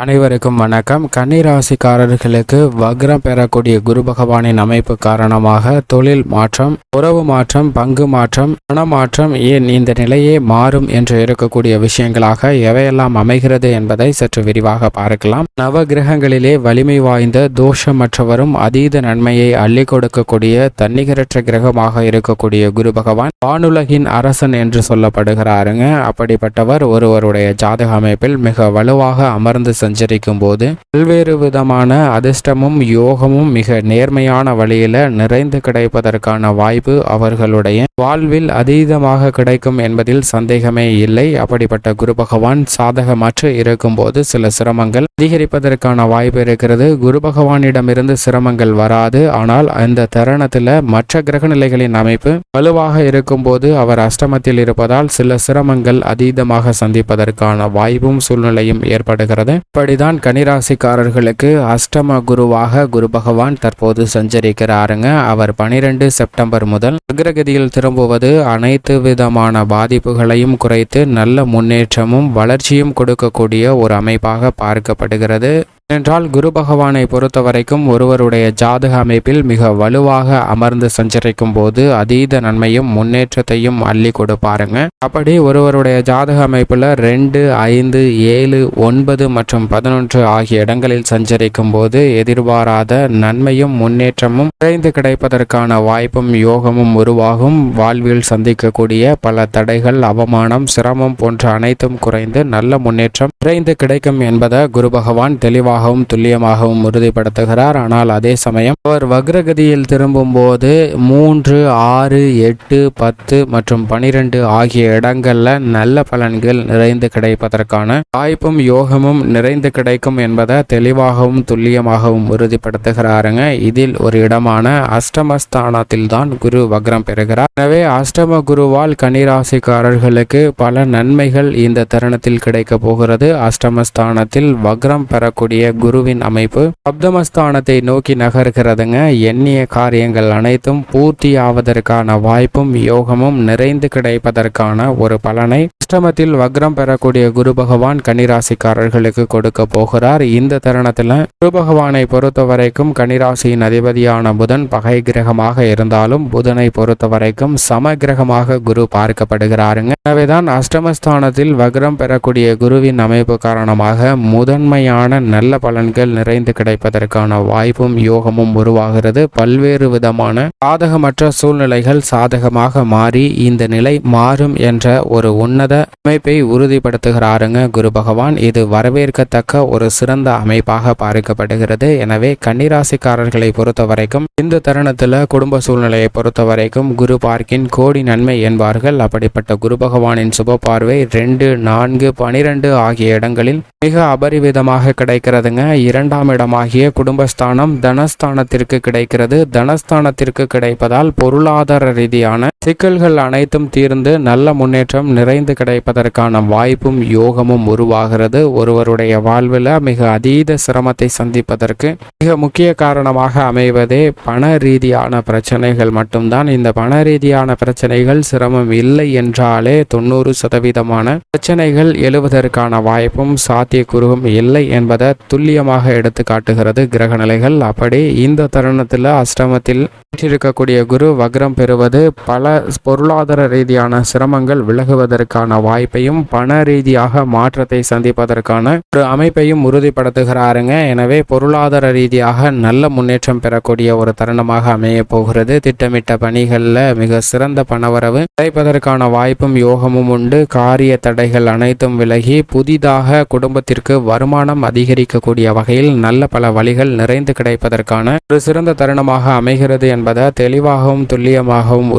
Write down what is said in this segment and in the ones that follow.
அனைவருக்கும் வணக்கம். கன்னிராசிக்காரர்களுக்கு வக்ரம் பெறக்கூடிய குரு பகவானின் அமைப்பு காரணமாக தொழில் மாற்றம் உறவு மாற்றம் பங்கு மாற்றம் பணமாற்றம் ஏன் இந்த நிலையே மாறும் என்று இருக்கக்கூடிய விஷயங்களாக எவையெல்லாம் அமைகிறது என்பதை சற்று விரிவாக பார்க்கலாம். நவ கிரகங்களிலே வலிமை வாய்ந்த தோஷமற்றவரும் அதீத நன்மையை அள்ளி கொடுக்கக்கூடிய தன்னிகரற்ற கிரகமாக இருக்கக்கூடிய குரு பகவான் வானுலகின் அரசன் என்று சொல்லப்படுகிறாருங்க. அப்படிப்பட்டவர் ஒருவருடைய ஜாதக அமைப்பில் மிக வலுவாக அமர்ந்து சஞ்சரிக்கும் போது பல்வேறு விதமான அதிர்ஷ்டமும் யோகமும் மிக நேர்மையான வழியில் நிறைந்து கிடைப்பதற்கான வாய்ப்பு அவர்களுடைய வாழ்வில் அதீதமாக கிடைக்கும் என்பதில் சந்தேகமே இல்லை. அப்படிப்பட்ட குரு பகவான் சாதகமற்று இருக்கும்போது சில சிரமங்கள் அதிகரிப்பதற்கான வாய்ப்பு இருக்கிறது. குரு பகவானிடமிருந்து சிரமங்கள் வராது. ஆனால் அந்த தருணத்தில் மற்ற கிரகநிலைகளின் அமைப்பு வலுவாக இருக்கும்போது அவர் அஷ்டமத்தில் இருப்பதால் சில சிரமங்கள் அதீதமாக சந்திப்பதற்கான வாய்ப்பும் சூழ்நிலையும் ஏற்படுகிறது. இப்படிதான் கனிராசிக்காரர்களுக்கு அஷ்டம குருவாக குரு பகவான் தற்போது சஞ்சரிக்கிறாருங்க. அவர் பனிரெண்டு செப்டம்பர் முதல் அக்ரகதியில் திரும்புவது அனைத்து விதமான பாதிப்புகளையும் குறைத்து நல்ல முன்னேற்றமும் வளர்ச்சியும் கொடுக்கக்கூடிய ஒரு அமைப்பாக பார்க்கப்படுகிறது. என்றால் குரு பகவானை பொறுத்த வரைக்கும் ஒருவருடைய ஜாதக அமைப்பில் மிக வலுவாக அமர்ந்து சஞ்சரிக்கும் போது அதீத நன்மையும் முன்னேற்றத்தையும் அள்ளி கொடுப்பாருங்க. அப்படி ஒருவருடைய ஜாதக அமைப்பில் ரெண்டு ஐந்து ஏழு ஒன்பது மற்றும் பதினொன்று ஆகிய இடங்களில் சஞ்சரிக்கும் போது எதிர்பாராத நன்மையும் முன்னேற்றமும் குறைந்து கிடைப்பதற்கான வாய்ப்பும் யோகமும் உருவாகும். வாழ்வில் சந்திக்கக்கூடிய பல தடைகள் அவமானம் சிரமம் போன்ற அனைத்தும் குறைந்து நல்ல முன்னேற்றம் விரைந்து கிடைக்கும் என்பதை குரு பகவான் தெளிவாகவும் துல்லியமாகவும் உறுதிப்படுத்துகிறார். ஆனால் அதே சமயம் அவர் வக்ரகதியில் திரும்பும் போது மூன்று ஆறு எட்டு பத்து மற்றும் பனிரெண்டு ஆகிய இடங்கள்ல நல்ல பலன்கள் நிறைந்து கிடைப்பதற்கான வாய்ப்பும் யோகமும் நிறைந்து கிடைக்கும் என்பதை தெளிவாகவும் துல்லியமாகவும் உறுதிப்படுத்துகிறாருங்க. இதில் ஒரு இடமான அஷ்டமஸ்தானத்தில் தான் குரு வக்ரம் பெறுகிறார். எனவே அஷ்டம குருவால் கனிராசிக்காரர்களுக்கு பல நன்மைகள் இந்த தருணத்தில் கிடைக்க போகிறது. அஷ்டமஸ்தானத்தில் வக்ரம் பெறக்கூடிய குருவின் அமைப்பு சப்தமஸ்தானத்தை நோக்கி நகர்கிறதுங்க. எண்ணிய காரியங்கள் அனைத்தும் பூர்த்தி ஆவதற்கான வாய்ப்பும் யோகமும் நிறைந்து கிடைப்பதற்கான ஒரு பலனை அஷ்டமத்தில் வக்ரம் பெறக்கூடிய குரு பகவான் கன்னிராசிக்காரர்களுக்கு கொடுக்க போகிறார். இந்த தருணத்தில் குரு பகவானை பொறுத்த வரைக்கும் கன்னிராசியின் அதிபதியான புதன் பகை கிரகமாக இருந்தாலும் புதனை பொறுத்த வரைக்கும் சம கிரகமாக குரு பார்க்கப்படுகிறாருங்க. எனவேதான் அஷ்டமஸ்தானத்தில் வக்ரம் பெறக்கூடிய குருவின் அமைப்பு காரணமாக முதன்மையான நல்ல பலன்கள் நிறைந்து கிடைப்பதற்கான வாய்ப்பும் யோகமும் உருவாகிறது. பல்வேறு விதமான சாதகமற்ற சூழ்நிலைகள் சாதகமாக மாறி இந்த நிலை மாறும் என்ற ஒரு உன்னத அமைப்பை உறுதிப்படுத்துகிறாருங்க குரு பகவான். இது வரவேற்கத்தக்க ஒரு சிறந்த அமைப்பாக பார்க்கப்படுகிறது. எனவே கன்னிராசிக்காரர்களை பொறுத்த வரைக்கும் இந்த தருணத்தில் குடும்ப சூழ்நிலையை பொறுத்த வரைக்கும் குரு பார்க்கின் கோடி நன்மை என்பார்கள். அப்படிப்பட்ட குரு பகவானின் சுப பார்வை ரெண்டு நான்கு பனிரெண்டு ஆகிய இடங்களில் மிக அபரிவிதமாக கிடைக்கிறதுங்க. இரண்டாம் இடமாகிய குடும்பஸ்தானம் தனஸ்தானத்திற்கு கிடைக்கிறது. தனஸ்தானத்திற்கு கிடைப்பதால் பொருளாதார ரீதியான சிக்கல்கள் அனைத்தும் தீர்ந்து நல்ல முன்னேற்றம் நிறைந்து கிடைப்பதற்கான வாய்ப்பும் யோகமும் உருவாகிறது. ஒருவருடைய வாழ்வில் மிக அதீத சிரமத்தை சந்திப்பதற்கு மிக முக்கிய காரணமாக அமைவதே பண ரீதியான பிரச்சனைகள் மட்டும்தான். இந்த பண ரீதியான பிரச்சனைகள் சிரமம் இல்லை என்றாலே தொண்ணூறு சதவீதமான பிரச்சனைகள் எழுவதற்கான வாய்ப்பும் சாத்தியக்கூறும் இல்லை என்பதை துல்லியமாக எடுத்து காட்டுகிறது கிரக நிலைகள். அப்படி இந்த தருணத்தில் அஷ்டமத்தில் இருக்கக்கூடிய குரு வக்ரம் பெறுவது பல பொருளாதார ரீதியான சிரமங்கள் விலகுவதற்கான வாய்ப்பையும் பண ரீதியாக மாற்றத்தை சந்திப்பதற்கான ஒரு அமைப்பையும் உறுதிப்படுத்துகிறாருங்க. எனவே பொருளாதார ரீதியாக நல்ல முன்னேற்றம் பெறக்கூடிய ஒரு தருணமாக அமைய போகிறது. திட்டமிட்ட பணிகளில் மிக சிறந்த பணவரவு கிடைப்பதற்கான வாய்ப்பும் யோகமும் உண்டு. காரிய தடைகள் அனைத்தும் விலகி புதிதாக குடும்பத்திற்கு வருமானம் அதிகரிக்கக்கூடிய வகையில் நல்ல பல வழிகள் நிறைந்து கிடைப்பதற்கான ஒரு சிறந்த தருணமாக அமைகிறது என்பதை தெளிவாகவும் துல்லியமாகவும்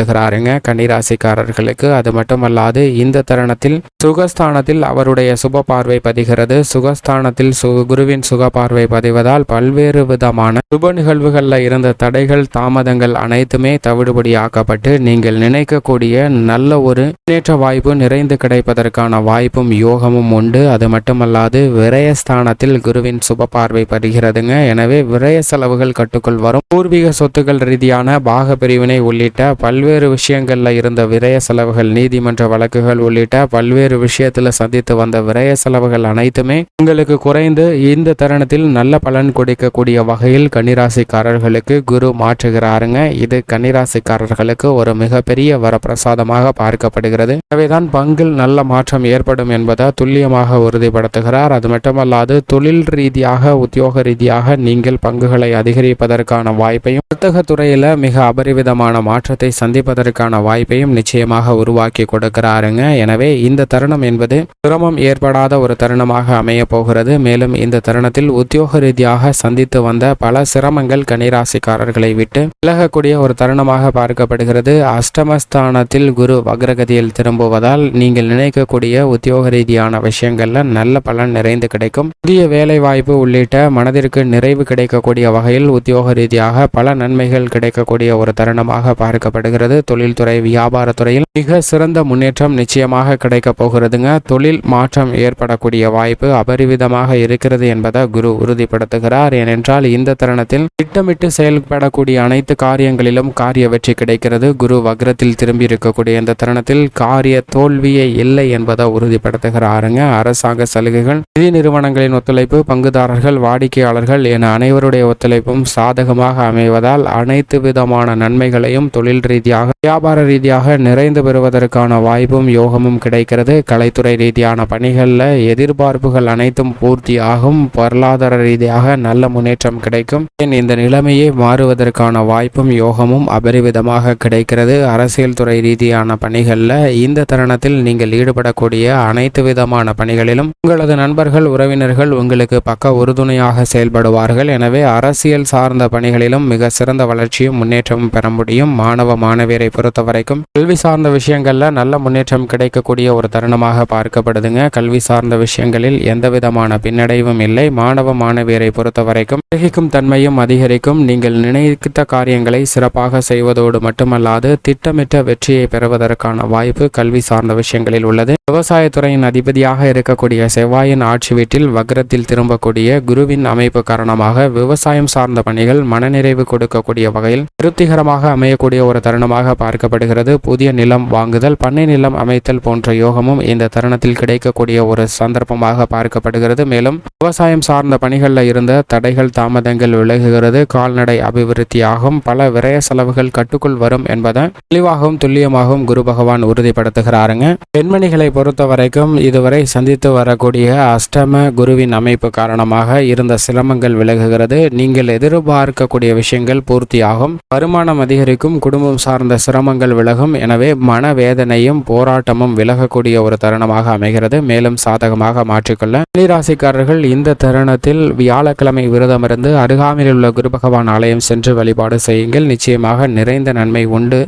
உறுதிப்படுத்துகிறாருங்க கன்னிராசிக்காரர்களுக்கு. அது மட்டுமல்லாது இந்த தருணத்தில் சுகஸ்தானத்தில் அவருடைய சுப பார்வை பதிகிறது. சுகஸ்தானத்தில் சு குருவின் சுக பார்வை பதிவதால் பல்வேறு விதமான சுப நிகழ்வுகளில் இருந்த தடைகள் தாமதங்கள் அனைத்துமே தவிடுபடியாக்கப்பட்டு நீங்கள் நினைக்கக்கூடிய நல்ல ஒரு முன்னேற்ற வாய்ப்பு நிறைந்து கிடைப்பதற்கான வாய்ப்பும் யோகமும் உண்டு. அது மட்டுமல்லாது விரயஸ்தானத்தில் குருவின் சுப பார்வை பதிகிறதுங்க. எனவே விரய செலவுகள் கட்டுக்குள் வரும். பூர்வீக சொத்துக்கள் ரீதியான பாக பிரிவினை உள்ளிட்ட பல்வேறு விஷயங்கள்ல இருந்த விரய செலவுகள் நீதிமன்ற வழக்குகள் உள்ளிட்ட பல்வேறு விஷயத்தில் சந்தித்து வந்த விரய செலவுகள் அனைத்துமே உங்களுக்கு குறைந்து இந்த தருணத்தில் நல்ல பலன் கொடுக்கக்கூடிய வகையில் கன்னிராசிக்காரர்களுக்கு குரு மாற்றுகிறாருங்க. இது கன்னிராசிக்காரர்களுக்கு ஒரு மிகப்பெரிய வரப்பிரசாதமாக பார்க்கப்படுகிறது. எனவேதான் பங்கில் நல்ல மாற்றம் ஏற்படும் என்பதை துல்லியமாக உறுதிப்படுத்துகிறார். அது மட்டுமல்லாது தொழில் ரீதியாக உத்தியோக ரீதியாக நீங்கள் பங்குகளை அதிகரிப்பதற்கான வாய்ப்பையும் வர்த்தக துறையில் மிக அபரிவிதமான மாற்றத்தை சந்திப்பதற்கான வாய்ப்பையும் நிச்சயமாக உருவாக்கி கொடுக்கிறாருங்க. எனவே இந்த தருணம் என்பது சிரமம் ஏற்படாத ஒரு தருணமாக அமைய போகிறது. மேலும் இந்த தருணத்தில் உத்தியோக ரீதியாக சந்தித்து வந்த பல சிரமங்கள் கனிராசிக்காரர்களை விட்டு விலகக்கூடிய ஒரு தருணமாக பார்க்கப்படுகிறது. அஷ்டமஸ்தானத்தில் குரு வக்ரகதியில் திரும்புவதால் நீங்கள் நினைக்கக்கூடிய உத்தியோக ரீதியான விஷயங்கள்ல நல்ல பலன் நிறைந்து கிடைக்கும். புதிய வேலை வாய்ப்பு உள்ளிட்ட மனதிற்கு நிறைவு கிடைக்கக்கூடிய வகையில் உத்தியோக ரீதியாக பல நன்மைகள் கிடைக்கக்கூடிய ஒரு தருணமாக பார்க்கப்படுகிறது. தொழில்துறை வியாபாரத்துறையில் மிக சிறந்த முன்னேற்றம் நிச்சயமாக கிடைக்கப் போகிறதுங்க. தொழில் மாற்றம் ஏற்படக்கூடிய வாய்ப்பு அபரிவிதமாக இருக்கிறது என்பதை குரு உறுதிப்படுத்துகிறார். ஏனென்றால் இந்த தருணத்தில் திட்டமிட்டு செயல்படக்கூடிய அனைத்து காரியங்களிலும் காரிய வெற்றி கிடைக்கிறது. குரு வக்ரத்தில் திரும்பி இருக்கக்கூடிய இந்த தருணத்தில் காரிய தோல்வியே இல்லை என்பதை உறுதிப்படுத்துகிறாருங்க. அரசாங்க சலுகைகள் நிதி நிறுவனங்களின் ஒத்துழைப்பு பங்குதாரர்கள் வாடிக்கையாளர்கள் என அனைவருடைய ஒத்துழைப்பும் சாதகமாக அமைவதால் அனைத்து விதமான நன்மைகளையும் தொழில் ரீதியாக வியாபார ரீதியாக நிறைந்து பெறுவதற்கான வாய்ப்பும் யோகமும் கிடைக்கிறது. கலைத்துறை ரீதியான பணிகளில் எதிர்பார்ப்புகள் அனைத்தும் பூர்த்தியாகும். பொருளாதார ரீதியாக நல்ல முன்னேற்றம் கிடைக்கும். இந்த நிலைமையே மாறுவதற்கான வாய்ப்பும் யோகமும் அபரிவிதமாக கிடைக்கிறது. அரசியல் துறை ரீதியான பணிகளில் இந்த தருணத்தில் நீங்கள் ஈடுபடக்கூடிய அனைத்து விதமான பணிகளிலும் உங்களது நண்பர்கள் உறவினர்கள் உங்களுக்கு பக்க உறுதுணையாக செயல்படுவார்கள். எனவே அரசியல் சார்ந்த பணிகளிலும் மிக சிறந்த வளர்ச்சியும் முன்னேற்றமும் பெற முடியும். மாணவ மாணவியரை பொறுத்த வரைக்கும் கல்வி சார்ந்த விஷயங்களில் நல்ல முன்னேற்றம் கிடைக்கக்கூடிய ஒரு தருணமாக பார்க்கப்படுதுங்க. கல்வி சார்ந்த விஷயங்களில் எந்த விதமான பின்னடைவும் இல்லை. மாணவ மாணவியரை பொறுத்த வரைக்கும் கிரகிக்கும் தன்மையும் அதிகரிக்கும். நீங்கள் நினைத்த காரியங்களை சிறப்பாக செய்வதோடு மட்டுமல்லாது திட்டமிட்ட வெற்றியை பெறுவதற்கான வாய்ப்பு கல்வி சார்ந்த விஷயங்களில் உள்ளது. விவசாயத்துறையின் அதிபதியாக இருக்கக்கூடிய செவ்வாயின் ஆட்சி வீட்டில் வக்ரத்தில் திரும்பக்கூடிய குருவின் அமைப்பு காரணமாக விவசாயம் சார்ந்த பணிகள் மனநிறைவு கொடுக்கக்கூடிய வகையில் திருப்திகரமாக அமையக்கூடிய ஒரு தருணமாக பார்க்கப்படுகிறது. புதிய நிலம் வாங்குதல் பண்ணை நிலம் அமைத்தல் போன்ற யோகமும் இந்த தருணத்தில் கிடைக்கக்கூடிய ஒரு சந்தர்ப்பமாக பார்க்கப்படுகிறது. மேலும் விவசாயம் சார்ந்த பணிகளில் இருந்த தடைகள் தாமதங்கள் விலகுகிறது. கால்நடை அபிவிருத்தியாகும். பல விரய செலவுகள் கட்டுக்குள் வரும் என்பதை தெளிவாகவும் துல்லியமாகவும் குரு பகவான் உறுதிப்படுத்துகிறாருங்க. பெண்மணிகளை பொறுத்த வரைக்கும் இதுவரை சந்தித்து வரக்கூடிய அஷ்டம குருவின் அமைப்பு காரணமாக இருந்த சிரமங்கள் விலகுகிறது. நீங்கள் எதிர்பார்க்கக்கூடிய விஷயங்கள் பூர்த்தியாகும். வருமானம் அதிகரிக்கும். குடும்பம் சார்ந்த சிரமங்கள் விலகும். எனவே மனவேதனையும் போராட்டமும் விலகக்கூடிய ஒரு தருணமாக அமைகிறது. மேலும் சாதகமாக மாற்றிக்கொள்ள. ராசிக்காரர்கள் இந்த தருணத்தில் வியாழக்கிழமை விரதமிருந்து அருகாமையில் உள்ள குரு பகவான் ஆலயம் சென்று வழிபாடு செய்யுங்கள். நிச்சயமாக நிறைந்த நன்மை உண்டு.